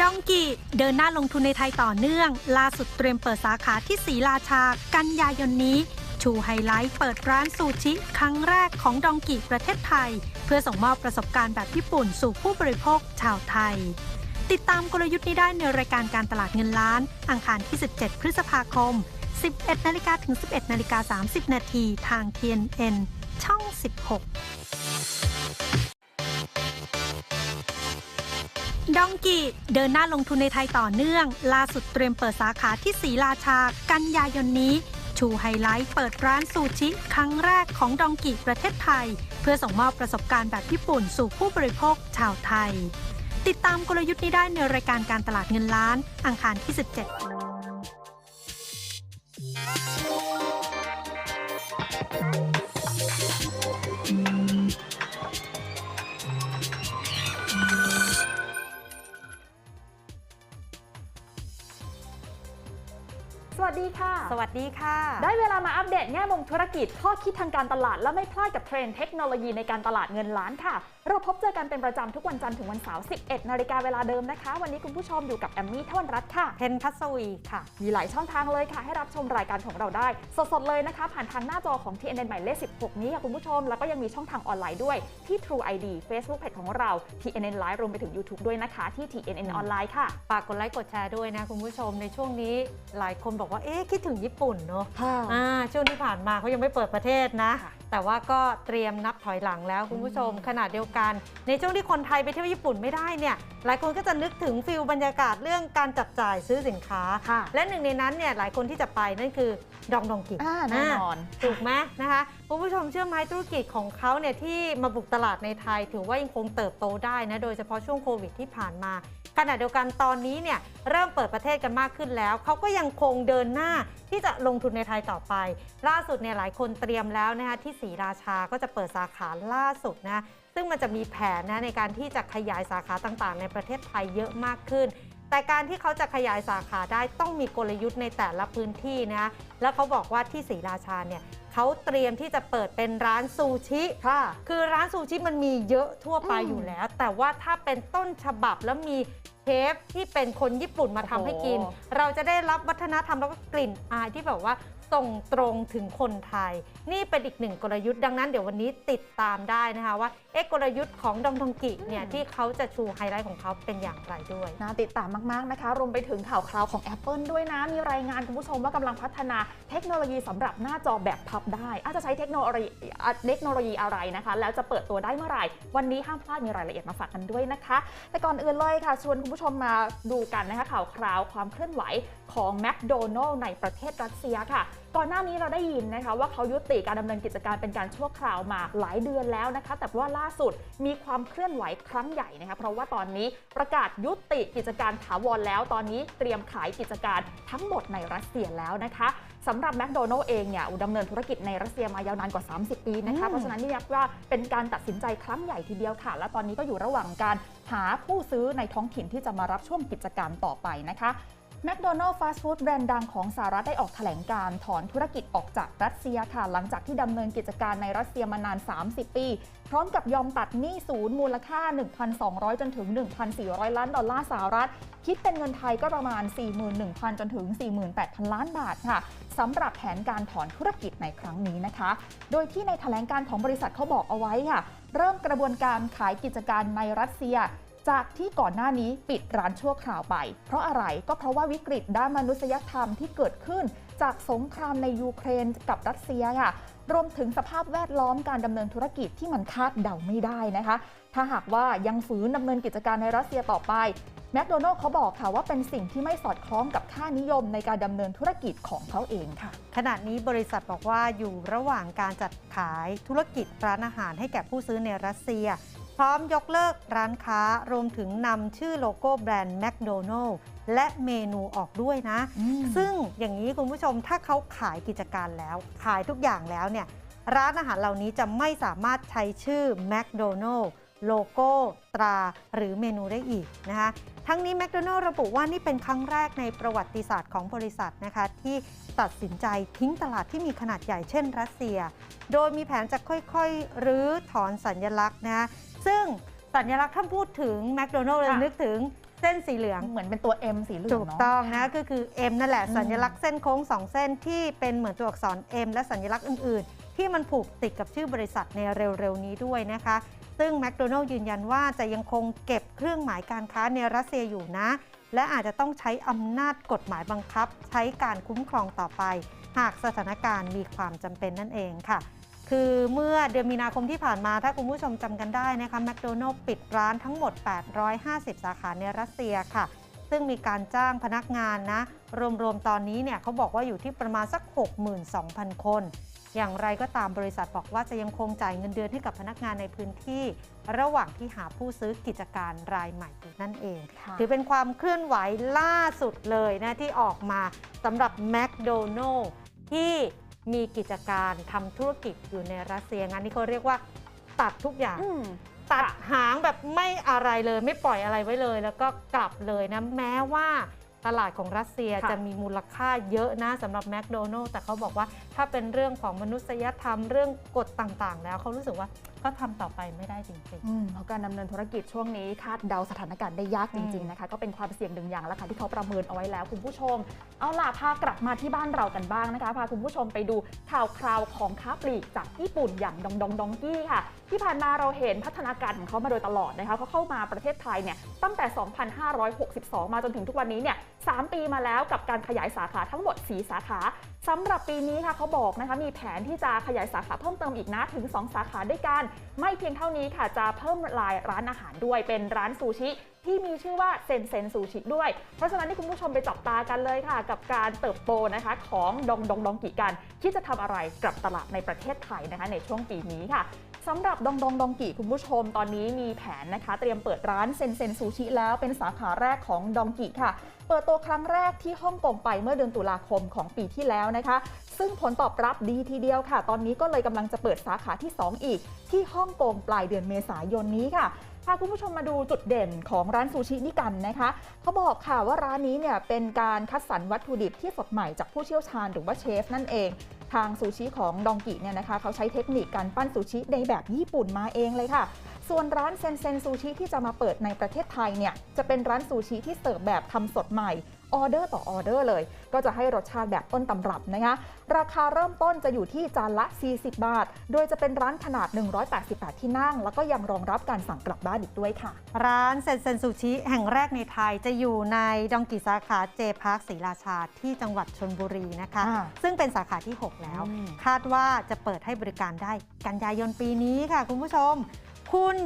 ดองกีเดินหน้าลงทุนในไทยต่อเนื่อง ล่าสุดเตรียมเปิดสาขาที่ศรีราชา กันยายนนี้ ชูไฮไลท์เปิดร้านซูชิ ครั้งแรกของดองกีประเทศไทย เพื่อส่งมอบประสบการณ์แบบญี่ปุ่นสู่ผู้บริโภคชาวไทย ติดตามกลยุทธ์นี้ได้ในรายการการตลาดเงินล้าน อังคารที่ 17 พฤษภาคม 11นาฬิกาถึง 11นาฬิกา30นาทีทาง TNN ช่อง 16 ดองกีเดินหน้าลงทุนในไทยต่อเนื่อง ล่าสุดเตรียมเปิดสาขาที่ศรีราชา กันยายนนี้ ชูไฮไลท์เปิดร้านซูชิ ครั้งแรกของดองกีประเทศไทย เพื่อส่งมอบประสบการณ์แบบญี่ปุ่นสู่ผู้บริโภคชาวไทย ติดตามกลยุทธ์นี้ได้ในรายการการตลาดเงินล้าน อังคารที่ 17 วัสดีค่ะ ได้เวลามาอัปเดตแง่มุมธุรกิจ ข้อคิดทางการตลาด และไม่พลาดกับเทรนด์เทคโนโลยีในการตลาดเงินล้านค่ะ เราพบเจอกันเป็นประจำทุกวันจันทร์ถึงวันเสาร์ 11 นาฬิกาเวลาเดิมนะคะ วันนี้คุณผู้ชมอยู่กับแอมมี่ทวันรัตน์ค่ะ เพนพัสวีค่ะ มีหลายช่องทางเลยค่ะ ให้รับชมรายการของเราได้ สดๆเลยนะคะ ผ่านทางหน้าจอของ TNN หมายเลข 16 นี้ค่ะคุณผู้ชม แล้วก็ยังมีช่องทางออนไลน์ด้วยที่ True ID Facebook Page ของเรา TNN Live รวมไปถึง YouTube ด้วยนะคะ ที่ TNN ออนไลน์ค่ะฝากกดไลค์กดแชร์ด้วยนะคุณผู้ชมในช่วงนี้หลายคนบอกว่าเอ๊ะคิดถึงญี่ปุ่นเนอะอ่าช่วงที่ผ่านมาเขายังไม่เปิดประเทศนะค่ะแต่ว่าก็เตรียมนับถอยหลังแล้วคุณผู้ชมขนาดเดียวกัน ในช่วงที่คนไทยไปเที่ยวญี่ปุ่นไม่ได้เนี่ยหลายคนก็จะนึกถึงฟิลบรรยากาศเรื่องการจับจ่ายซื้อสินค้าค่ะและหนึ่งในนั้นเนี่ยหลายคนที่จะไปนั่นคือดองดองกิอ่าแน่นอนถูกไหมนะคะคุณผู้ชมเชื่อไหมธุรกิจของเขาเนี่ยที่มาบุกตลาดในไทย ถือว่ายังคงเติบโตได้นะโดยเฉพาะช่วงโควิดที่ผ่านมา ขณะเดียวกันตอนนี้เนี่ยเริ่มเปิดประเทศกันมากขึ้นแล้ว เขาก็ยังคงเดินหน้าที่จะลงทุนในไทยต่อไป ล่าสุดเนี่ยหลายคนเตรียมแล้วนะคะที่ศรีราชาก็จะเปิดสาขาล่าสุดนะซึ่งมันจะมีแผนนะในการที่จะขยายสาขาต่างๆ ในประเทศไทยเยอะมากขึ้น แต่การที่เขาจะขยายสาขาได้ต้องมีกลยุทธ์ในแต่ละพื้นที่นะ แล้วเขาบอกว่าที่ศรีราชาเนี่ยเขาเตรียมที่จะเปิดเป็นร้านซูชิค่ะ คือร้านซูชิมันมีเยอะทั่วไปอืมอยู่แล้ว แต่ว่าถ้าเป็นต้นฉบับแล้วมีเชฟที่เป็นคนญี่ปุ่นมาทำให้กินโอ้โหเราจะได้รับวัฒนธรรมแล้วก็กลิ่นอายที่แบบว่าส่งตรงถึงคนไทย นี่เป็นอีกหนึ่งกลยุทธ์ดังนั้นเดี๋ยววันนี้ติดตามได้นะคะว่า เอ๊ะกลยุทธ์ของดองทงกิเนี่ยที่เขาจะชูไฮไลท์ของเขาเป็นอย่างไรด้วยน่าติดตามมาก ๆ นะคะ รวมไปถึงข่าวคราวของ Apple ด้วยนะ มีรายงานคุณผู้ชมว่ากำลังพัฒนาเทคโนโลยีสำหรับหน้าจอแบบพับได้ อาจจะใช้เทคโนโลยีอะเทคโนโลยีอะไรนะคะ แล้วจะเปิดตัวได้เมื่อไหร่ วันนี้ห้ามพลาดมีรายละเอียดมาฝากกันด้วยนะคะ แต่ก่อนอื่นเลยค่ะ ชวนคุณผู้ชมมาดูกันนะคะข่าวคราวความเคลื่อนไหวของ McDonald ในประเทศรัสเซียค่ะก่อนหน้านี้เราได้ยินนะคะว่าเขายุติการดำเนินกิจการเป็นการชั่วคราวมาหลายเดือนแล้วนะคะ แต่ว่าล่าสุดมีความเคลื่อนไหวครั้งใหญ่นะคะเพราะว่าตอนนี้ประกาศยุติกิจการถาวรแล้ว ตอนนี้เตรียมขายกิจการทั้งหมดในรัสเซียแล้วนะคะสำหรับแมคโดนัลล์เองเนี่ยดำเนินธุรกิจในรัสเซียมายาวนานกว่า 30 ปีนะคะอืมเพราะฉะนั้นนี่เรียกว่าเป็นการตัดสินใจครั้งใหญ่ทีเดียวค่ะ และตอนนี้ก็อยู่ระหว่างการหาผู้ซื้อในท้องถิ่นที่จะมารับช่วงกิจการต่อไปนะคะ แมคโดนัลล์ฟาสต์ฟู้ดแบรนด์ดังของสหรัฐได้ออกแถลงการถอนธุรกิจออกจากรัสเซียค่ะ หลังจากที่ดำเนินกิจการในรัสเซียมานาน 30 ปี พร้อมกับยอมตัดหนี้ศูนย์มูลค่า 1,200 จนถึง 1,400 ล้านดอลลาร์สหรัฐ คิดเป็นเงินไทยก็ประมาณ 41,000 จนถึง 48,000 ล้านบาทค่ะสำหรับแผนการถอนธุรกิจในครั้งนี้นะคะ โดยที่ในแถลงการของบริษัทเขาบอกเอาไว้ค่ะ เริ่มกระบวนการขายกิจการในรัสเซีย จากที่ก่อนหน้านี้ปิดร้านชั่วคราวไป เพราะอะไรก็เพราะว่าวิกฤตด้านมนุษยธรรมที่เกิดขึ้น จากสงครามในยูเครนกับรัสเซียค่ะรวมถึงสภาพแวดล้อมการดำเนินธุรกิจที่มันคาดเดาไม่ได้นะคะ ถ้าหากว่ายังฝืนดำเนินกิจการในรัสเซียต่อไปแมคโดนัลล์เขาบอกค่ะว่าเป็นสิ่งที่ไม่สอดคล้องกับค่านิยมในการดำเนินธุรกิจของเขาเองค่ะ ขณะนี้บริษัทบอกว่าอยู่ระหว่างการจัดขายธุรกิจร้านอาหารให้แก่ผู้ซื้อในรัสเซีย พร้อมยกเลิกร้านค้ารวมถึงนำชื่อโลโก้แบรนด์ McDonald และเมนูออกด้วยนะ ซึ่งอย่างนี้คุณผู้ชมถ้าเขาขายกิจการแล้ว ขายทุกอย่างแล้วเนี่ยร้านอาหารเหล่านี้จะไม่สามารถใช้ชื่อ McDonald โล โก้ตราหรือเมนูได้อีกนะคะทั้งนี้ McDonald ระบุว่านี่เป็นครั้งแรกในประวัติศาสตร์ของบริษัทนะคะที่ตัดสินใจทิ้งตลาดที่มีขนาดใหญ่เช่นรัสเซีย โดยมีแผนจะค่อยๆรื้อถอนสัญญลักษณ์นะซึ่งสัญลักษณ์ถ้าพูดถึง McDonald เลยค่ะนึกถึงเส้นสีเหลืองเหมือนเป็นตัว M สีเหลืองถูกเนาะต้องนะก็คือ M นั่นแหละอืมสัญลักษณ์เส้นโค้ง 2 เส้นที่เป็นเหมือนตัวอักษร M และสัญลักษณ์อื่น ๆ ที่มันผูกติดกับชื่อบริษัทในเร็ว ๆ นี้ด้วยนะคะ ซึ่งแมคโดนัลล์ยืนยันว่าจะยังคงเก็บเครื่องหมายการค้าในรัสเซียอยู่นะ และอาจจะต้องใช้อำนาจกฎหมายบังคับ ใช้การคุ้มครองต่อไป หากสถานการณ์มีความจำเป็นนั่นเองค่ะ คือเมื่อเดือนมีนาคมที่ผ่านมาถ้าคุณผู้ชมจำกันได้นะคะแมคโดนัลล์ปิดร้านทั้งหมด 850 สาขาในรัสเซียค่ะซึ่งมีการจ้างพนักงานนะ รวมๆ ตอนนี้เนี่ยเขาบอกว่าอยู่ที่ประมาณสัก 62,000 คน อย่างไรก็ตามบริษัทบอกว่าจะยังคงจ่ายเงินเดือนให้กับพนักงานในพื้นที่ ระหว่างที่หาผู้ซื้อกิจการรายใหม่อยู่นั่นเองค่ะถือเป็นความเคลื่อนไหวล่าสุดเลยนะที่ออกมาสำหรับแมคโดนัลล์ที่มีกิจการทำธุรกิจอยู่ในรัสเซียงานนี้เขาเรียกว่าตัดทุกอย่างอืมตัดหางแบบไม่อะไรเลย ไม่ปล่อยอะไรไว้เลย แล้วก็กลับเลยนะแม้ว่า ตลาดของรัสเซียค่ะ จะมีมูลค่าเยอะนะสำหรับแมคโดนัลล์แต่เขาบอกว่าถ้าเป็นเรื่องของมนุษยธรรมเรื่องกฎต่างๆ แล้วเขารู้สึกว่า ก็ทำต่อไปไม่ได้จริงอืมเพราะการดำเนินธุรกิจช่วงนี้คาดเดาสถานการณ์ได้ยากจริงๆนะคะก็เป็นความเสี่ยงหนึ่งอย่างแล้วค่ะที่เขาประเมินเอาไว้แล้วคุณผู้ชม เอาล่ะพากลับมาที่บ้านเรากันบ้างนะคะพาคุณผู้ชมไปดูข่าวคราวของค้าปลีกจากญี่ปุ่นอย่างดองดองดองกี้ค่ะ ที่ผ่านมาเราเห็นพัฒนาการของเขามาโดยตลอดนะคะเขาเข้ามาประเทศไทยเนี่ยตั้งแต่ 2562 มาจนถึงทุกวันนี้เนี่ย3ปีมาแล้วกับการขยายสาขาทั้งหมด 4 สาขา สำหรับปีนี้ค่ะเขาบอกนะคะมีแผนที่จะขยายสาขาเพิ่มเติมอีกนะถึง 2 สาขาด้วยกัน ไม่เพียงเท่านี้ค่ะจะเพิ่มรายร้านอาหารด้วยเป็นร้านซูชิที่มีชื่อว่าเซนเซนซูชิด้วย เพราะฉะนั้นที่คุณผู้ชมไปจับตากันเลยค่ะ กับการเติบโตนะคะของดองดองดองกิกัน ที่จะทำอะไรกับตลาดในประเทศไทยนะคะในช่วงปีนี้ค่ะ สำหรับดองดองดองกิคุณผู้ชมตอนนี้มีแผนนะคะ เตรียมเปิดร้านเซนเซนซูชิแล้วเป็นสาขาแรกของดองกิค่ะ เปิดตัวครั้งแรกที่ฮ่องกงไปเมื่อเดือนตุลาคมของปีที่แล้วนะคะ ซึ่งผลตอบรับดีทีเดียวค่ะ ตอนนี้ก็เลยกำลังจะเปิดสาขาที่ 2 อีก ที่ฮ่องกงปลายเดือนเมษายนนี้ค่ะพาคุณผู้ชมมาดูจุดเด่นของร้านซูชินี่กันนะคะเขาบอกค่ะว่าร้านนี้เนี่ยเป็นการคัดสรรวัตถุดิบที่สดใหม่จากผู้เชี่ยวชาญหรือว่าเชฟนั่นเอง ทางซูชิของดองกิเนี่ยนะคะเขาใช้เทคนิคการปั้นซูชิในแบบญี่ปุ่นมาเองเลยค่ะ ส่วนร้านเซนเซนซูชิที่จะมาเปิดในประเทศไทยเนี่ยจะเป็นร้านซูชิที่เสิร์ฟแบบทำสดใหม่ ออเดอร์ต่อออเดอร์เลย ก็จะให้รสชาติแบบต้นตำรับนะคะ ราคาเริ่มต้นจะอยู่ที่จานละ 40 บาท โดยจะเป็นร้านขนาด 188 ที่นั่ง แล้วก็ยังรองรับการสั่งกลับบ้านอีกด้วยค่ะๆร้านเซนเซนซูชิแห่งแรกในไทยจะอยู่ในดองกิสาขาเจพาร์คศรีราชาที่จังหวัดชนบุรีนะคะอ่าซึ่งเป็นสาขาที่ 6 แล้วอืมคาดว่าจะเปิดให้บริการได้กันยายนปีนี้ค่ะ คุณผู้ชม คุณ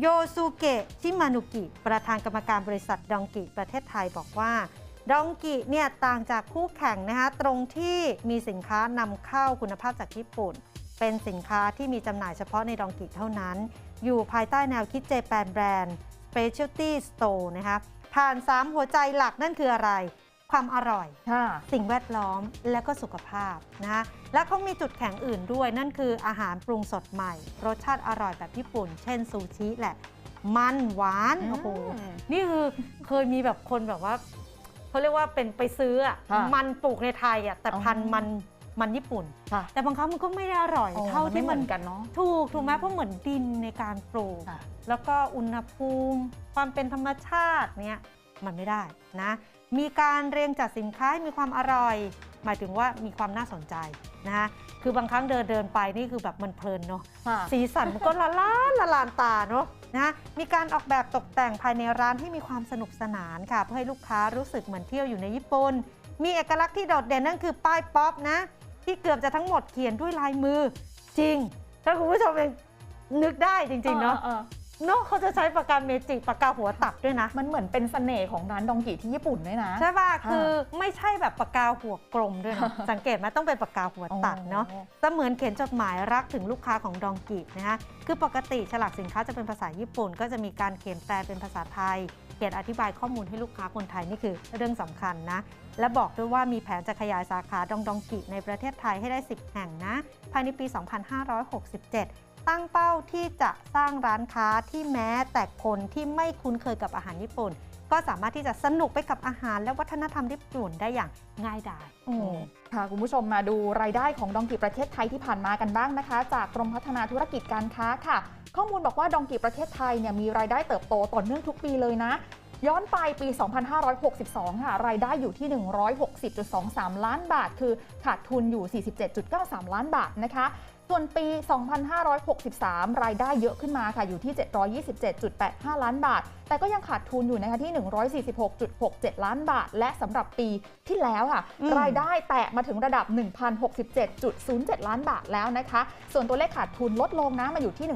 โยซูเกะชิมานุกิ ประธานกรรมการบริษัทดองกิประเทศไทยบอกว่า ดองกิเนี่ยต่างจากคู่แข่งนะคะตรงที่มีสินค้านำเข้าคุณภาพจากญี่ปุ่น เป็นสินค้าที่มีจำหน่ายเฉพาะในดองกิเท่านั้น อยู่ภายใต้แนวคิดเจแปนแบรนด์ Specialty Store นะคะผ่าน 3 หัวใจหลักนั่นคืออะไร ความอร่อยค่ะสิ่งแวดล้อมและก็สุขภาพนะคะและเขามีจุดแข็งอื่นด้วย นั่นคืออาหารปรุงสดใหม่ รสชาติอร่อยแบบญี่ปุ่น เช่นซูชิแหละ มันหวานอืมโอ้โหนี่คือเคยมีแบบคนแบบว่า เขาเรียกว่าเป็นไปซื้ออะค่ะมันปลูกในไทยอะแต่อ๋อพันธุ์มันมันญี่ปุ่น ค่ะ แต่บางครั้งมันก็ไม่ได้อร่อยโอ้เท่ามันไม่ที่เหมัมืนอนกันเนาะถูกถูกไหมเพราะเหมือนดินในการปลูก ค่ะ แล้วก็อุณหภูมิ ความเป็นธรรมชาติเนี่ยมันไม่ได้นะ มีการเรียงจัดสินค้าให้มีความอร่อย หมายถึงว่ามีความน่าสนใจนะคะ คือบางครั้งเดินเดินไปนี่คือแบบมันเพลินเนาะค่ะสีสันมันก็ละล้านละลานตาเนาะนะมีการออกแบบตกแต่งภายในร้านให้มีความสนุกสนานค่ะ เพื่อให้ลูกค้ารู้สึกเหมือนเที่ยวอยู่ในญี่ปุ่นมีเอกลักษณ์ที่โดดเด่นนั่นคือป้ายป๊อปนะ ที่เกือบจะทั้งหมดเขียนด้วยลายมือจริง ถ้าคุณผู้ชมเองนึกได้จริงๆเนาะ ออออ เนาะเขาจะใช้ปากกาเมจิกปากกาหัวตัดด้วยนะ มันเหมือนเป็นเสน่ห์ของร้านดองกิที่ญี่ปุ่นด้วยนะ ใช่ป่ะค่ะคือไม่ใช่แบบปากกาหัวกลมด้วยนะ สังเกตไหมต้องเป็นปากกาหัวตัดเนาะอ๋อเสมือนเขียนจดหมายรักถึงลูกค้าของดองกินะคะคือปกติฉลากสินค้าจะเป็นภาษาญี่ปุ่น ก็จะมีการเขียนแปลเป็นภาษาไทยเขียนอธิบายข้อมูลให้ลูกค้าคนไทยนี่คือเรื่องสำคัญนะและบอกด้วยว่ามีแผนจะขยายสาขาดองดองกิในประเทศไทยให้ได้ 10 แห่งนะภายในปี 2567 ตั้งเป้าที่จะสร้างร้านค้าที่แม้แต่คนที่ไม่คุ้นเคยกับอาหารญี่ปุ่น ก็สามารถที่จะสนุกไปกับอาหารและวัฒนธรรมญี่ปุ่นได้อย่างง่ายดายค่ะคุณผู้ชมมาดูรายได้ของดองกิประเทศไทยที่ผ่านมากันบ้างนะคะ จากกรมพัฒนาธุรกิจการค้าค่ะ ข้อมูลบอกว่าดองกิประเทศไทยเนี่ยมีรายได้เติบโตต่อเนื่องทุกปีเลยนะย้อนไปปี 2562 ค่ะ รายได้อยู่ที่ 160.23 ล้านบาท คือขาดทุนอยู่ 47.93 ล้านบาทนะคะ ส่วนปี 2563 รายได้เยอะขึ้นมาค่ะอยู่ที่ 727.85 ล้านบาท แต่ก็ยังขาดทุนอยู่นะคะที่ 146.67 ล้านบาท และสำหรับปีที่แล้วค่ะอืมรายได้แตะมาถึงระดับ 1,067.07 ล้านบาทแล้วนะคะ ส่วนตัวเลขขาดทุนลดลงนะมาอยู่ที่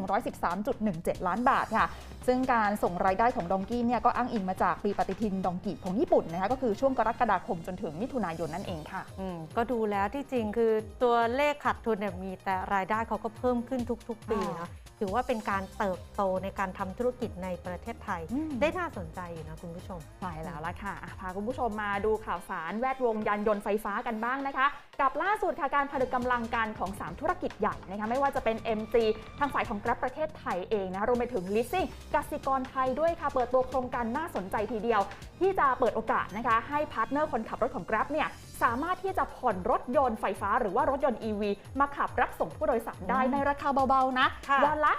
113.17 ล้านบาทค่ะ ซึ่งการส่งรายได้ของดองกี้เนี่ยก็อ้างอิงมาจากปีปฏิทินดองกีของญี่ปุ่นนะคะก็คือช่วงกรกฎาคมจนถึงมิถุนายนนั่นเองค่ะอืมก็ดูแล้วที่จริงคือตัวเลขขาดทุนเนี่ยมีแต่รายได้เขาก็เพิ่มขึ้นทุก ๆ ปีเนาะ ถือว่าเป็นการเติบโตในการทำธุรกิจในประเทศไทยอืมได้น่าสนใจอยู่นะคุณผู้ชมใช่แล้วล่ะค่ะอะพาคุณผู้ชมมาดูข่าวสารแวดวงยานยนต์ไฟฟ้ากันบ้างนะคะ กับล่าสุดค่ะการผนึกกำลังกันของ 3 ธุรกิจใหญ่นะคะไม่ว่าจะเป็น MG ทางฝ่ายของ Grab ประเทศไทยเองนะรวมไปถึง Leasing กสิกรไทยด้วยค่ะเปิดตัวโครงการน่าสนใจทีเดียว ที่จะเปิดโอกาสนะคะให้พาร์ทเนอร์คนขับรถของ Grab เนี่ย สามารถที่จะผ่อนรถยนต์ไฟฟ้าหรือว่ารถยนต์ EV มาขับรับส่งผู้โดยสารได้อืมในราคาเบาๆนะค่ะวันละ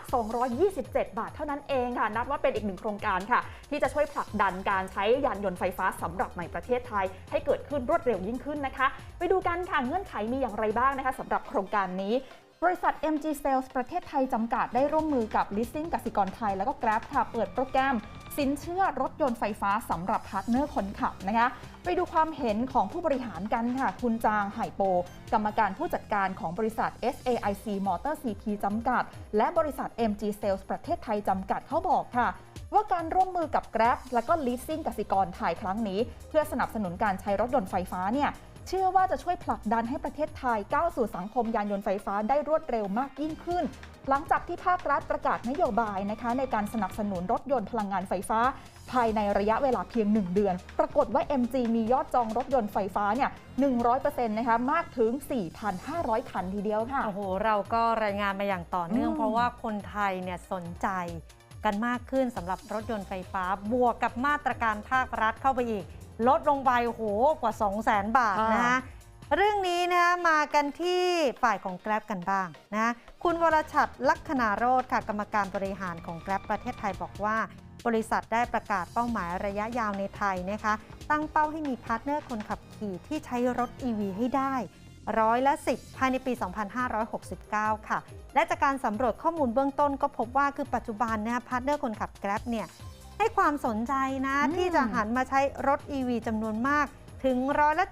227 บาทเท่านั้นเองค่ะ นับว่าเป็นอีกหนึ่งโครงการค่ะ ที่จะช่วยผลักดันการใช้ยานยนต์ไฟฟ้าสำหรับในประเทศไทย ให้เกิดขึ้นรวดเร็วยิ่งขึ้นนะคะ ไปดูกันค่ะเงื่อนไขมีอย่างไรบ้างนะคะสำหรับโครงการนี้บริษัท MG Sales ประเทศไทยจำกัดได้ร่วมมือกับ Leasing กสิกรไทย แล้วก็ Grab ค่ะ เปิดโปรแกรม สินเชื่อรถยนต์ไฟฟ้าสำหรับพาร์ทเนอร์คนขับนะคะไปดูความเห็นของผู้บริหารกันค่ะ คุณจางไห่โป กรรมการผู้จัดการของบริษัท SAIC Motor CP จำกัด และบริษัท MG Sales ประเทศไทยจำกัดเขาบอกค่ะว่าการร่วมมือกับ Grab และก็ Leasing กสิกรไทยครั้งนี้ เพื่อสนับสนุนการใช้รถยนต์ไฟฟ้าเนี่ยเชื่อว่าจะช่วยผลักดันให้ประเทศไทยก้าวสู่สังคมยานยนต์ไฟฟ้าได้รวดเร็วมากยิ่งขึ้น หลังจากที่ภาครัฐประกาศนโยบายนะคะในการสนับสนุนรถยนต์พลังงานไฟฟ้า ภายในระยะเวลาเพียง 1 เดือน ปรากฏว่า MG มียอดจองรถยนต์ไฟฟ้าเนี่ย 100%นะคะมากถึง 4,500 คันทีเดียวค่ะ โอ้โห เราก็รายงานมาอย่างต่อเนื่องอเพราะว่าคนไทยเนี่ยสนใจกันมากขึ้นสำหรับรถยนต์ไฟฟ้า บวกกับมาตรการภาครัฐเข้าไปอีก ลดลงไปโหกว่า 2 0 0 0 0 0 บาทนะฮะ เรื่องนี้นะมากันที่ฝ่ายของ Grab กันบ้างนะคุณวรชัดลักษณาโรธค่ะกรรมการบริหารของ Grab ประเทศไทยบอกว่า บริษัทได้ประกาศเป้าหมายระยะยาวในไทยนะคะ ตั้งเป้าให้มีพาร์ทเนอร์คนขับขี่ที่ใช้รถ EV ให้ได้ร้อยละ10 ภายในปี 2569 ค่ะ และจากการสำรวจข้อมูลเบื้องต้นก็พบว่าคือปัจจุบันเนี่ยพาร์ทเนอร์คนขับ Grab เนี่ยให้ความสนใจนะอืมที่จะหันมาใช้รถ EV จำนวนมาก ถึงร้อยละ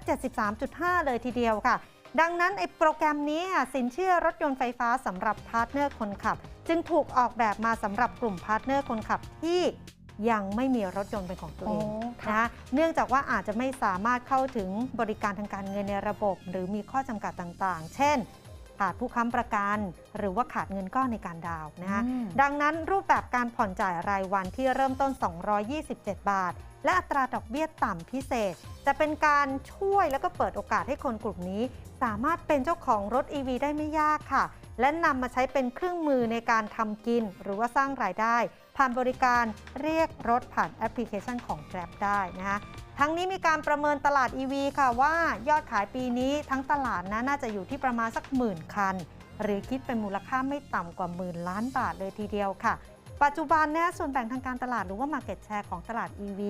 73.5 เลยทีเดียวค่ะ ดังนั้นไอ้โปรแกรมนี้อะสินเชื่อรถยนต์ไฟฟ้าสำหรับพาร์ทเนอร์คนขับ จึงถูกออกแบบมาสำหรับกลุ่มพาร์ทเนอร์คนขับที่ยังไม่มีรถยนต์เป็นของตัวเองโอ้ค่ะนะคะเนื่องจากว่าอาจจะไม่สามารถเข้าถึงบริการทางการเงินในระบบ หรือมีข้อจำกัดต่างๆ เช่น ขาดผู้ค้ำประกัน หรือว่าขาดเงินก้อนในการดาวน์นะคะอืมดังนั้นรูปแบบการผ่อนจ่ายรายวันที่เริ่มต้น 227 บาท และอัตราดอกเบี้ยต่ำพิเศษ จะเป็นการช่วยแล้วก็เปิดโอกาสให้คนกลุ่มนี้ สามารถเป็นเจ้าของรถ EV ได้ไม่ยากค่ะ และนำมาใช้เป็นเครื่องมือในการทำกิน หรือว่าสร้างรายได้ ผ่านบริการเรียกรถผ่านแอปพลิเคชันของ Grab ได้นะคะทั้งนี้มีการประเมินตลาด EV ค่ะว่ายอดขายปีนี้ทั้งตลาดนะน่าจะอยู่ที่ประมาณสักหมื่นคัน หรือคิดเป็นมูลค่าไม่ต่ำกว่าหมื่นล้านบาทเลยทีเดียวค่ะ ปัจจุบันเนี่ยส่วนแบ่งทางการตลาดหรือว่า Market Share ของตลาด EV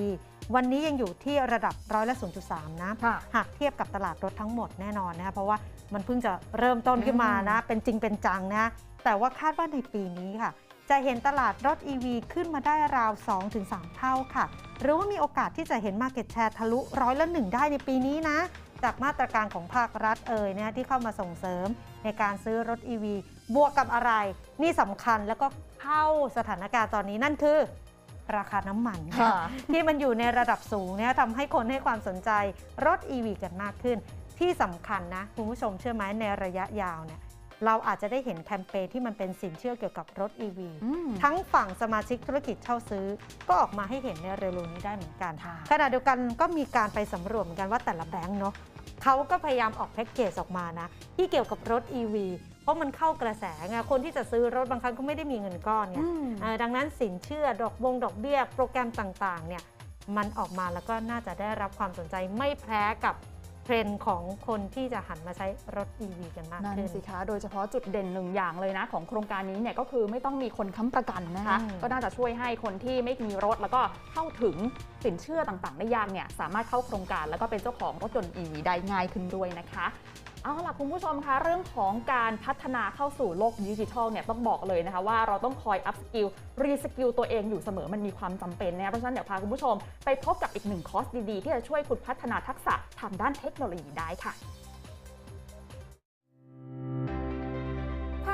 วันนี้ยังอยู่ที่ระดับร้อยละ0.3นะค่ะหากเทียบกับตลาดรถทั้งหมดแน่นอนนะคะเพราะว่ามันเพิ่งจะเริ่มต้นขึ้นมานะ เป็นจริงเป็นจังนะ แต่ว่าคาดว่าในปีนี้ค่ะ จะเห็นตลาดรถ EV ขึ้นมาได้ราว 2-3 เท่าค่ะ หรือว่ามีโอกาสที่จะเห็น Market Share ทะลุร้อยละหนึ่งได้ในปีนี้นะ จากมาตรการของภาครัฐเอ่ยนะที่เข้ามาส่งเสริมในการซื้อรถ EV บวกกับอะไร นี่สำคัญแล้วก็เข้าสถานการณ์ตอนนี้นั่นคือ ราคาน้ำมันค่ะค่ะที่มันอยู่ในระดับสูงเนี่ยทำให้คนให้ความสนใจรถ EV กันมากขึ้น ที่สำคัญนะ คุณผู้ชมเชื่อไหมในระยะยาวเนี่ยเราอาจจะได้เห็นแคมเปญที่มันเป็นสินเชื่อเกี่ยวกับรถ EV อืมทั้งฝั่งสมาชิกธุรกิจเช่าซื้อ ก็ออกมาให้เห็นในเร็วๆนี้ได้เหมือนกันค่ะขณะเดียวกันก็มีการไปสำรวจเหมือนกันว่าแต่ละแบงก์เนาะ เขาก็พยายามออกแพ็กเกจออกมานะ ที่เกี่ยวกับรถ EV เพราะมันเข้ากระแสไงคนที่จะซื้อรถบางครั้งก็ไม่ได้มีเงินก้อนไงอืมเอ่อดังนั้นสินเชื่อดอกบงดอกเบี้ย โปรแกรมต่างๆเนี่ยมันออกมาแล้วก็น่าจะได้รับความสนใจไม่แพ้กับ เทรนด์ของคนที่จะหันมาใช้รถ EV กันมากนั่นขึ้น สิคะโดยเฉพาะจุดเด่นหนึ่งอย่างเลยนะ ของโครงการนี้เนี่ยก็คือไม่ต้องมีคนค้ำประกันนะคะ อืม ก็น่าจะช่วยให้คนที่ไม่มีรถแล้วก็เข้าถึงสินเชื่อต่างๆ ได้ยากเนี่ยสามารถเข้าโครงการแล้วก็เป็นเจ้าของรถยนต์ EV ได้ง่ายขึ้นด้วยนะคะ เอาล่ะคุณผู้ชมคะเรื่องของการพัฒนาเข้าสู่โลกดิจิทัลเนี่ยต้องบอกเลยนะคะว่าเราต้องคอยอัพสกิลรีสกิลตัวเองอยู่เสมอมันมีความจำเป็นนะเพราะฉะนั้นเดี๋ยวพาคุณผู้ชมไปพบกับอีกหนึ่งคอร์สดีๆ ที่จะช่วยคุณพัฒนาทักษะทางด้านเทคโนโลยีได้ค่ะ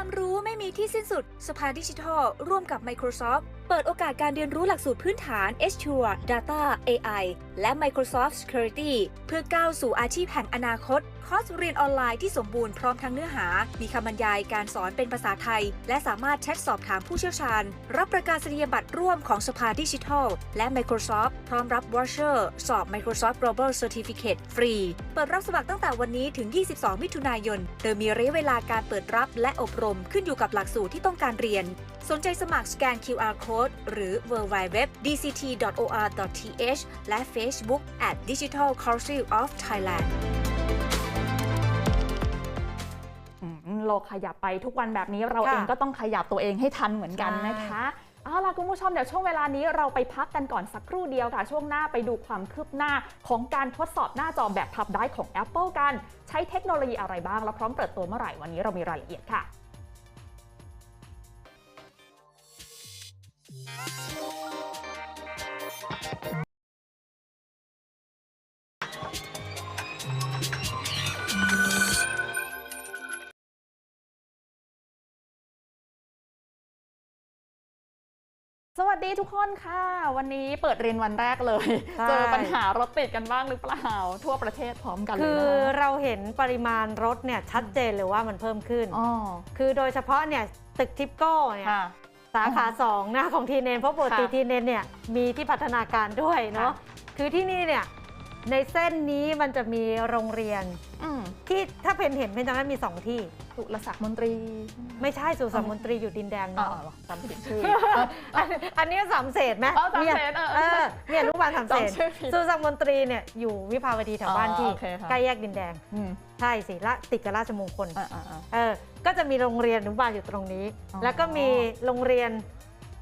ความรู้ไม่มีที่สิ้นสุด สภาดิจิทัล ร่วมกับ Microsoft เปิดโอกาสการเรียนรู้หลักสูตรพื้นฐาน Azure Data AI และ Microsoft Security เพื่อก้าวสู่อาชีพแห่งอนาคต คอร์สเรียนออนไลน์ที่สมบูรณ์พร้อมทั้งเนื้อหา มีคำบรรยายการสอนเป็นภาษาไทย และสามารถแชทสอบถามผู้เชี่ยวชาญ รับประกาศนียบัตรร่วมของสภาดิจิทัล และ Microsoft พร้อมรับวอชเชอร์สอบ Microsoft Global Certificate ฟรี เปิดรับสมัครตั้งแต่วันนี้ถึง 22 มิถุนายน โดยมีระยะเวลาการเปิดรับและอบรมขึ้นอยู่กับหลักสูตรที่ต้องการเรียน สนใจสมัครสแกน QR Code หรือ www.dct.or.th และ Facebook at Digital Council of Thailand อืมโลกขยับไปทุกวันแบบนี้เราค่ะเองก็ต้องขยับตัวเองให้ทันเหมือนกันนะคะเอาล่ะคุณผู้ชมเดี๋ยวช่วงเวลานี้เราไปพักกันก่อนสักครู่เดียวค่ะ ช่วงหน้าไปดูความคืบหน้าของการทดสอบหน้าจอแบบพับได้ของ Apple กัน ใช้เทคโนโลยีอะไรบ้าง แล้วพร้อมเปิดตัวเมื่อไหร่วันนี้เรามีรายละเอียดค่ะ สวัสดีทุกคนค่ะ วันนี้เปิดเรียนวันแรกเลยใช่เจอปัญหารถติดกันบ้างหรือเปล่า ทั่วประเทศพร้อมกันเลยคือนะเราเห็นปริมาณรถเนี่ยชัดเจนเลยว่ามันเพิ่มขึ้นอ๋อคือโดยเฉพาะเนี่ยตึกทิปโก้เนี่ยค่ะสาขาสองนะของทีเนนเพราะปกติค่ะทีเนนเนี่ยมีที่พัฒนาการด้วยเนาะค่คือที่นี่เนี่ย ในเส้นนี้มันจะมีโรงเรียน อืมที่ถ้าเพนเห็นเพนจำได้มีสองที่สุรศักดิ์มนตรี ไม่ใช่สุสานมนตรีอยู่ดินแดงอ๋อเนาะเหรอจำผิดชื่อ อันอันนี้สามเศษไหมอ๋อสามเศษนี่ยเออเออเออเนี่ยอนุบาลสามเศษจำชื่อผิดสุสานมนตรีเนี่ยอยู่วิภาวดีแถวบ้านอ๋อที่โอเคค่ะ ใกล้แยกดินแดง อืมใช่สิละติดกับราชมงคล อ่าอ่าอ่า เออ ก็จะมีโรงเรียนอนุบาลอยู่ตรงนี้ อ๋อแล้วก็มีโรงเรียน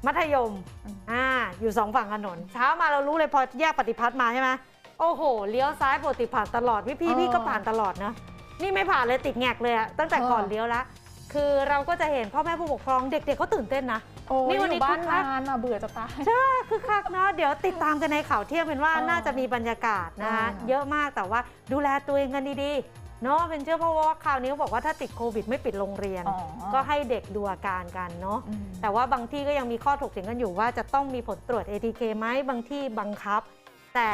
มัธยม อืม อ่า อยู่สองฝั่งถนน เช้ามาเรารู้เลยพอแยกปฏิพัฒน์มาใช่ไหม โอ้โห เลี้ยวซ้ายปกติผ่านตลอด พี่พี่พี่ก็ผ่านตลอดเนอะนี่ไม่ผ่านเลยติดแงกเลยอะตั้งแต่ก่อนเลี้ยวละ คือเราก็จะเห็นพ่อแม่ผู้ปกครองเด็กๆเขาตื่นเต้นนะโอ้นี่ยวันอนี้ยู่บ้านคึกคักนานอะเบื่อจะตายคือคักเนาะเดี๋ยวติดตามกันในข่าวเที่ยงเป็นว่าเออน่าจะมีบรรยากาศนะคะเออเยอะมากแต่ว่าดูแลตัวเองกันดีๆเนาะเป็นเชื่อเพราะว่าข่าวนี้เขาบอกว่าถ้าติดโควิดไม่ปิดโรงเรียนอ๋อก็ให้เด็กดูอาการกันเนาะอืมแต่ว่าบางที่ก็ยังมีข้อถกเถียงกันอยู่ว่าจะต้องมีผลตรวจ ATK ไหมบางที่บังคับ แต่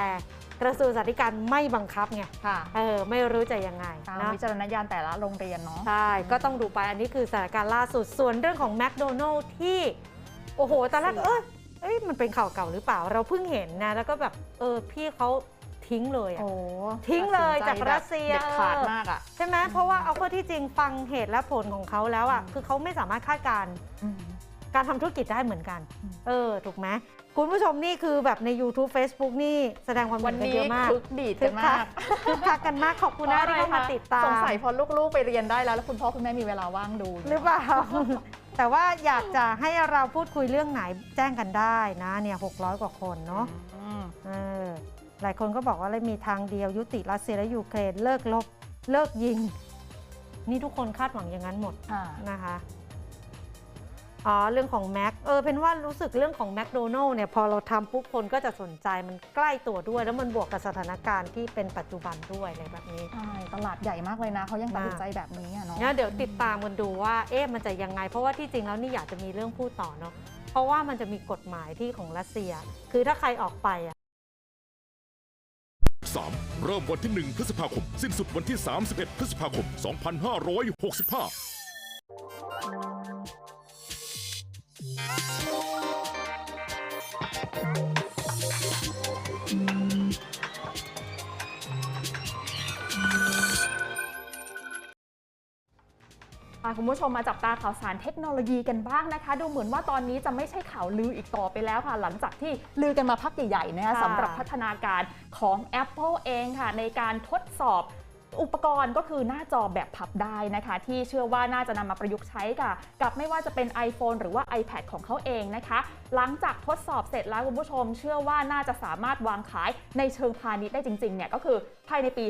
กระทรวงสาธารณสุขไม่บังคับไงค่ะเออไม่รู้จะยังไงตามนะวิจารณญาณแต่ละโรงเรียนเนาะ ใช่ก็ต้องดูไปอันนี้คือสถานการณ์ล่าสุดส่วนเรื่องของแมคโดนัลล์ที่ โอ้โหตอนแรกก็เอ้ยเอ้ยมันเป็นข่าวเก่าหรือเปล่าเราเพิ่งเห็นนะแล้วก็แบบเออพี่เขาทิ้งเลยอะโอ้ทิ้งเลยตัดสินใจจากรัสเซียเด็ดขาดมากอะ ใช่ไหมเพราะว่าเอาเข้อที่จริงฟังเหตุและผลของเขาแล้วอะอืมคือเขาไม่สามารถคาดการณ์อืมการทำธุรกิจได้เหมือนกันอืมเออ ถูกไหม คุณผู้ชมนี่คือแบบใน YouTube Facebook นี่แสดงความวัเห็นนกันนี้เยอะมากคึกดีดคึกันกคัมากกคึกคักกันมากขอบคุณนะที่เข้ามาติดตามสงสัยพอลูกๆไปเรียนได้แล้วแล้วคุณพ่อคุณแม่มีเวลาว่างดูหรือเปล่า แต่ว่าอยากจะให้เราพูดคุยเรื่องไหนแจ้งกันได้นะเนี่ย600 กว่าคนเนาะอืมเออหลายคนก็บอกว่าเลยมีทางเดียวยุติรัสเซียและยูเครนเลิกลบเลิกยิง นี่ทุกคนคาดหวังอย่างนั้นหมดอ่า นะคะ อ๋อเรื่องของแม็กเออเป็นว่ารู้สึกเรื่องของแมคโดนัลล์เนี่ยพอเราทำปุ๊บคนก็จะสนใจมันใกล้ตัวด้วย แล้วมันบวกกับสถานการณ์ที่เป็นปัจจุบันด้วยอะไรแบบนี้ ใช่ตลาดใหญ่มากเลยนะเขายังตัดสินใจแบบนี้อะเนาะเนี่ยเดี๋ยวติดตามกันดูว่าเอ๊ะมันจะยังไง เพราะว่าที่จริงแล้วนี่อยากจะมีเรื่องพูดต่อเนาะเพราะว่ามันจะมีกฎหมายที่ของรัสเซีย คือถ้าใครออกไปอะ3เริ่มวันที่ 1 พฤษภาคม สิ้นสุดวันที่ 31 พฤษภาคม 2565อะ คุณผู้ชมมาจับตาข่าวสารเทคโนโลยีกันบ้างนะคะ ดูเหมือนว่าตอนนี้จะไม่ใช่ข่าวลืออีกต่อไปแล้วค่ะ หลังจากที่ลือกันมาพักใหญ่ๆนะคะสำหรับพัฒนาการของ Apple เองค่ะ ในการทดสอบ อุปกรณ์ก็คือหน้าจอแบบพับได้นะคะ ที่เชื่อว่าน่าจะนำมาประยุกต์ใช้กับกับไม่ว่าจะเป็น iPhone หรือว่า iPad ของเขาเองนะคะ หลังจากทดสอบเสร็จแล้วคุณผู้ชม เชื่อว่าน่าจะสามารถวางขายในเชิงพาณิชย์ได้จริงๆเนี่ยก็คือภายในปี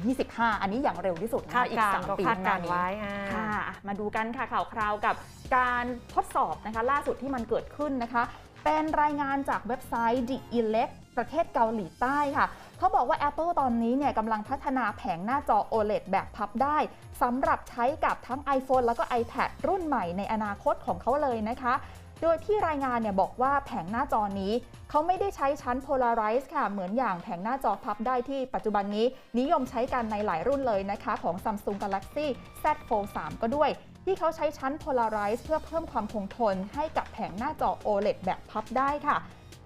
2025 อันนี้อย่างเร็วที่สุดนะคาคะดอีกการสามณ์ก็ปีคาดข้างหกาน้ารนี้ไว้อ่าค่ะอะมาดูกันค่ะข่าวคราวกับการทดสอบนะคะล่าสุดที่มันเกิดขึ้นนะคะ เป็นรายงานจากเว็บไซต์ The Elect ประเทศเกาหลีใต้ค่ะ เขาบอกว่า Apple ตอนนี้เนี่ยกำลังพัฒนาแผงหน้าจอ OLED แบบพับได้สำหรับใช้กับทั้ง iPhone แล้วก็ iPad รุ่นใหม่ในอนาคตของเขาเลยนะคะ โดยที่รายงานเนี่ยบอกว่าแผงหน้าจอนี้เขาไม่ได้ใช้ชั้น Polarize ค่ะ เหมือนอย่างแผงหน้าจอพับได้ที่ปัจจุบันนี้ นิยมใช้กันในหลายรุ่นเลยนะคะ ของ Samsung Galaxy Z Fold 3 ก็ด้วย ที่เขาใช้ชั้น Polarize เพื่อเพิ่มความคงทนให้กับแผงหน้าจอ OLED แบบพับได้ค่ะ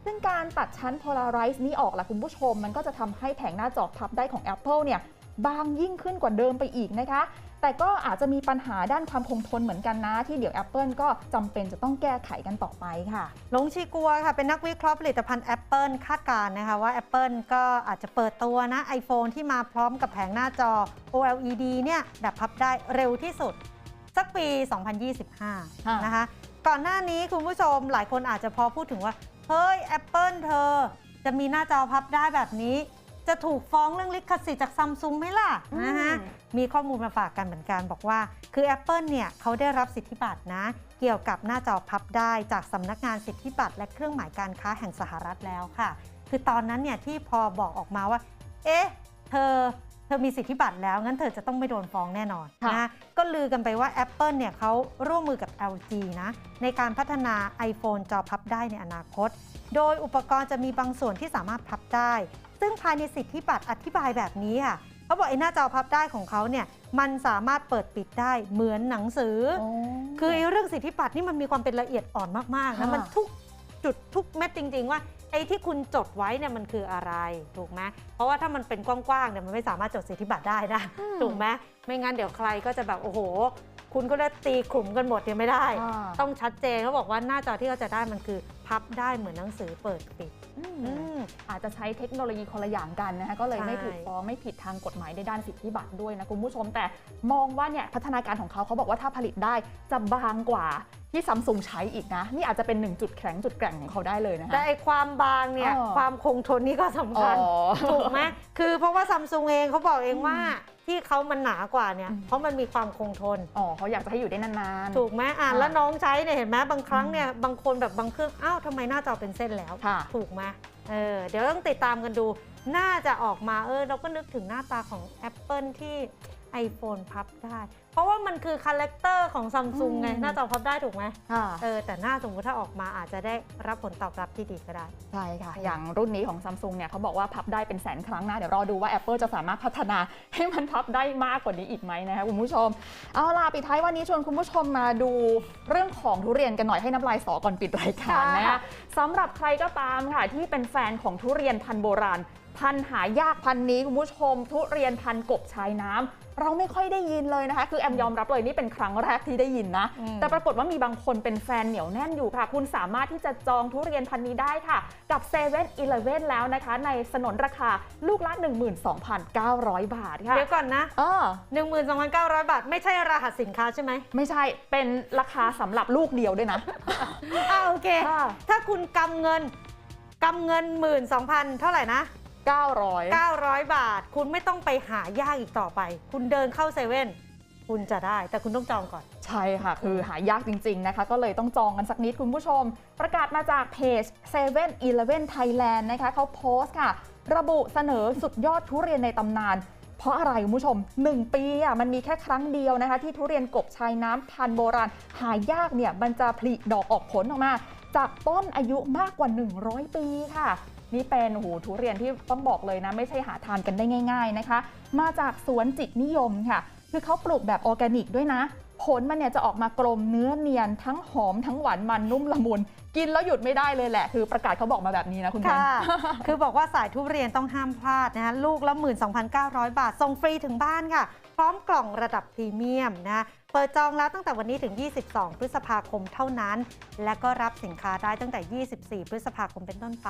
ซึ่งการตัดชั้น Polarize นี้ออกล่ะคุณผู้ชม มันก็จะทำให้แผงหน้าจอพับได้ของ Apple เนี่ยบางยิ่งขึ้นกว่าเดิมไปอีกนะคะ แต่ก็อาจจะมีปัญหาด้านความคงทนเหมือนกันนะ ที่เดี๋ยว Apple ก็จำเป็นจะต้องแก้ไขกันต่อไปค่ะหลงชีกัวค่ะ เป็นนักวิเคราะห์ผลิตภัณฑ์ Apple คาดการณ์นะคะว่า Apple ก็อาจจะเปิดตัวนะ iPhone ที่มาพร้อมกับแผงหน้าจอ OLED เนี่ยแบบพับได้เร็วที่สุด สักปี 2025 นะคะก่อนหน้านี้คุณผู้ชมหลายคนอาจจะพอพูดถึงว่า เฮ้ย Apple เธอ จะมีหน้าจอพับได้แบบนี้ จะถูกฟ้องเรื่องลิขสิทธิ์จากซัมซุงไหมล่ะอืมนะฮะมีข้อมูลมาฝากกันเหมือนกันบอกว่า คือ Apple เนี่ยเขาได้รับสิทธิบัตรนะ เกี่ยวกับหน้าจอพับได้จากสำนักงานสิทธิบัตรและเครื่องหมายการค้าแห่งสหรัฐแล้วค่ะ คือตอนนั้นเนี่ยที่พอบอกออกมาว่า เอ๊ะ เธอเธอมีสิทธิบัตรแล้ว งั้นเธอจะต้องไม่โดนฟ้องแน่นอนค่ะนะก็ลือกันไปว่า Apple เนี่ยเขาร่วมมือกับ LG นะ ในการพัฒนา iPhone จอพับได้ในอนาคต โดยอุปกรณ์จะมีบางส่วนที่สามารถพับได้ ซึ่งภายในสิทธิบัตรอธิบายแบบนี้ค่ะเขาบอกไอ้หน้าจอพับได้ของเขาเนี่ยมันสามารถเปิดปิดได้เหมือนหนังสือคือไอ้เรื่องสิทธิบัตรนี่มันมีความเป็นละเอียดอ่อนมากๆนะค่ะมันทุกจุดทุกเม็ดจริง ๆ ว่า ไอ้ที่คุณจดไว้เนี่ยมันคืออะไรถูกไหมเพราะว่าถ้ามันเป็นกว้างๆเนี่ยมันไม่สามารถจดสิทธิบัตรได้นะอืมถูกไหมไม่งั้นเดี๋ยวใครก็จะแบบโอ้โห คุณก็ได้ตีขลุ่มกันหมดเนี่ยไม่ได้ค่ะต้องชัดเจนเขาบอกว่าหน้าจอที่เขาจะได้มันคือพับได้เหมือนหนังสือเปิดปิด อืมอืมอาจจะใช้เทคโนโลยีคนละอย่างกันนะคะก็เลยใช่ ไม่ถูกฟ้องไม่ผิดทางกฎหมายในด้านสิทธิบัตรด้วยนะคุณผู้ชม แต่มองว่าเนี่ยพัฒนาการของเขาเขาบอกว่าถ้าผลิตได้จะบางกว่าที่ซัมซุงใช้อีกนะ นี่อาจจะเป็นหนึ่งจุดแข็งจุดแกร่งของเขาได้เลยนะแต่คะไอ้ความบางเนี่ย อ๋อ ความคงทนนี่ก็สำอ๋อคัญ ถูกไหมคือเพราะว่าซัมซุงเองเขาบอกเองว่าอืม ที่เขามันหนากว่าเนี่ยอืมเพราะมันมีความคงทน อ๋อเขาอยากจะให้อยู่ได้นานๆ ถูกไหมอะค่ะแล้วน้องใช้เนี่ยเห็นไหมบางครั้งเนี่ยบางคนแบบบางเครื่องอ้าวทำไมหน้าจอเป็นเส้นแล้วค่ะถูกไหมเออเดี๋ยวต้องติดตามกันดู น่าจะออกมาเออเราก็นึกถึงหน้าตาของ Apple ที่ iPhone พับได้ เพราะว่ามันคือคาแรคเตอร์ของซัมซุงไงอืมหน้าจอพับได้ถูกไหมค่ะเออแต่หน้าสมมติถ้าออกมาอาจจะได้รับผลตอบรับที่ดีก็ได้ ใช่ค่ะ อย่างรุ่นนี้ของซัมซุงเนี่ยเขาบอกว่าพับได้เป็นแสนครั้งนะ เดี๋ยวรอดูว่า Apple จะสามารถพัฒนาให้มันพับได้มากกว่านี้อีกไหมนะคะคุณผู้ชม เอาล่ะปิดท้ายวันนี้ชวนคุณผู้ชมมาดูเรื่องของทุเรียนกันหน่อยให้น้ำลายสอก่อนปิดรายการนะคะค่ะสำหรับใครก็ตามค่ะที่เป็นแฟนของทุเรียนพันธุ์โบราณ พันธุ์หายากพันธุ์นี้คุณผู้ชม ทุเรียนพันธุ์กบชายน้ำเราไม่ค่อยได้ยินเลยนะคะ คือแอมยอมรับเลยนี่เป็นครั้งแรกที่ได้ยินนะอืมแต่ปรากฏว่ามีบางคนเป็นแฟนเหนียวแน่นอยู่ค่ะ คุณสามารถที่จะจองทุเรียนพันธุ์นี้ได้ค่ะ กับ7 e เ e ่ e อแล้วนะคะ ในสนนราคาลูกละ 12,900 บาทค่ะเดี๋ยวก่อนนะเออ12,900 บาท ไม่ใช่รหัสสินค้าใช่ไหมไม่ใช่เป็นราคาสำหรับลูกเดียวด้วยนะอ่าโอเคค่ะถ้าคุณกำเงินกำเงิน 12,000 เท่าไหร่นะ 900 900 บาท คุณไม่ต้องไปหายากอีกต่อไป คุณเดินเข้าเซเว่นคุณจะได้ แต่คุณต้องจองก่อน ใช่ค่ะ คือหายากจริง ๆ นะคะ ก็เลยต้องจองกันสักนิดคุณผู้ชม ประกาศมาจากเพจ7 e เ e ่ e อ Thailand นะคะเขาโพสต์ค่ะ ระบุเสนอสุดยอดทุเรียนในตำนาน เพราะอะไรคุณผู้ชม 1 ปีอะมันมีแค่ครั้งเดียวนะคะ ที่ทุเรียนกบชายน้ำพันธุ์โบราณ หายากเนี่ยมันจะผลิดอกออกผลออกมา จากต้นอายุมากกว่า 100 ปีค่ะ นี่เป็นโอ้โหทุเรียนที่ต้องบอกเลยนะ ไม่ใช่หาทานกันได้ง่าย ๆนะคะ มาจากสวนจิตนิยมค่ะ คือเขาปลูกแบบออร์แกนิกด้วยนะ ผลมันเนี่ยจะออกมากลมเนื้อเนียน ทั้งหอมทั้งหวานมันนุ่มละมุน กินแล้วหยุดไม่ได้เลยแหละ คือประกาศเขาบอกมาแบบนี้นะคุณแพนค่ะ คือบอกว่าสายทุเรียนต้องห้ามพลาดนะฮะลูกละ 12,900 บาทส่งฟรีถึงบ้านค่ะ พร้อมกล่องระดับพรีเมียมนะ เปิดจองแล้วตั้งแต่วันนี้ถึง 22 พฤษภาคมเท่านั้น และก็รับสินค้าได้ตั้งแต่ 24 พฤษภาคมเป็นต้นไป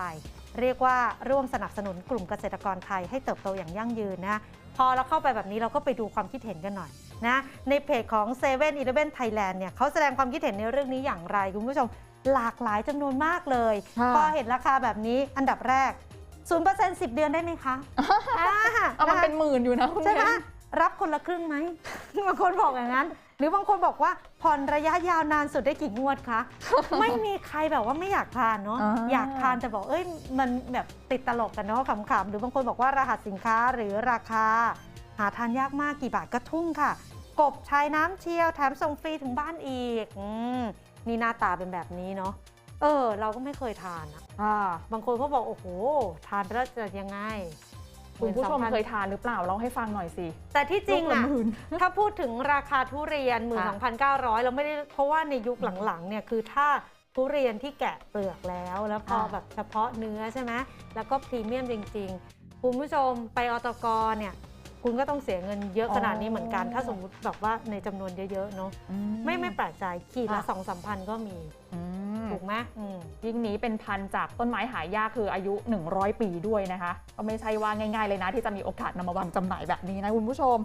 เรียกว่าร่วมสนับสนุนกลุ่มเกษตรกรไทยให้เติบโตอย่างยั่งยืนนะ พอเราเข้าไปแบบนี้เราก็ไปดูความคิดเห็นกันหน่อยนะ ในเพจของ7 e เ e ่ e อ Thailand เนี่ยเขาแสดงความคิดเห็นในเรื่องนี้อย่างไร คุณผู้ชมหลากหลายจำนวนมากเลยค่ะพอเห็นราคาแบบนี้อันดับแรก0% 10เดือนได้ไหมคะอ่าเอามันนะคะเป็นหมื่นอยู่นะคุณใช่ไหมแพนรับคนละครึ่งไหมบางคนบอกอย่างนั้นห รือบางคนบอกว่าผ่อนระยะยาวนานสุดได้กี่งวดคะ ไม่มีใครแบบว่าไม่อยากทานเนาะอ่าอยากทานแต่บอกเอ้ยมันแบบติดตลกกันเนาะขำๆ หรือบางคนบอกว่ารหัสสินค้าหรือราคา หาทานยากมากกี่บาทก็ทุ่งค่ะ กบชายน้ำเชียวแถมส่งฟรีถึงบ้านอีกอมนี่หน้าตาเป็นแบบนี้เนาะ เออ เราก็ไม่เคยทานอะอ่าบางคนเขาบอกโอ้โห ทานไปแล้วจะยังไง คุณผู้ชม12,000เคยทานหรือเปล่าเล่าให้ฟังหน่อยสิ แต่ที่จริงลูกละอะหมื่นถ้าพูดถึงราคาทุเรียน 12,900 เราไม่ได้เพราะว่าในยุคหลังๆเนี่ยคือถ้าทุเรียนที่แกะเปลือกแล้ว แล้วพออ่าแบบเฉพาะเนื้อใช่ไหมแล้วก็พรีเมียมจริง ๆ คุณผู้ชมไปอตกเนี่ย คุณก็ต้องเสียเงินเยอะขนาดนี้เหมือนกัน ถ้าสมมุติแบบว่าในจำนวนเยอะๆเนาะไม่ไม่แปลกใจขีดละค่ะสองสามพันก็มีอืมถูกไหมอืมยิ่งนี้เป็นพันธุ์จากต้นไม้หายากคืออายุ 100 ปีด้วยนะคะ ก็ไม่ใช่ว่าง่ายๆเลยนะ ที่จะมีโอกาสนำมาวางจำหน่ายแบบนี้นะคุณผู้ชม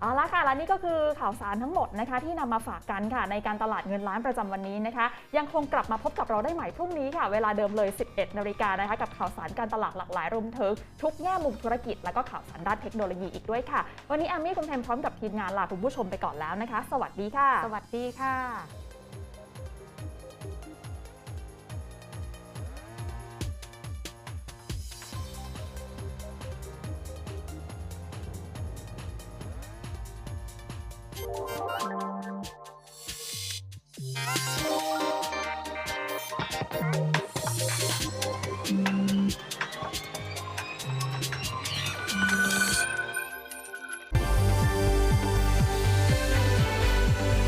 เอาละค่ะและนี่ก็คือข่าวสารทั้งหมดนะคะ ที่นำมาฝากกันค่ะ ในการตลาดเงินล้านประจำวันนี้นะคะ ยังคงกลับมาพบกับเราได้ใหม่พรุ่งนี้ค่ะ เวลาเดิมเลย 11นาฬิกานะคะ กับข่าวสารการตลาดหลากหลายรวมถึงทุกแง่มุมธุรกิจ และก็ข่าวสารด้านเทคโนโลยีอีกด้วยค่ะ วันนี้แอมมี่คุณแพมพร้อมกับทีมงานลาคุณผู้ชมไปก่อนแล้วนะคะ สวัสดีค่ะ สวัสดีค่ะ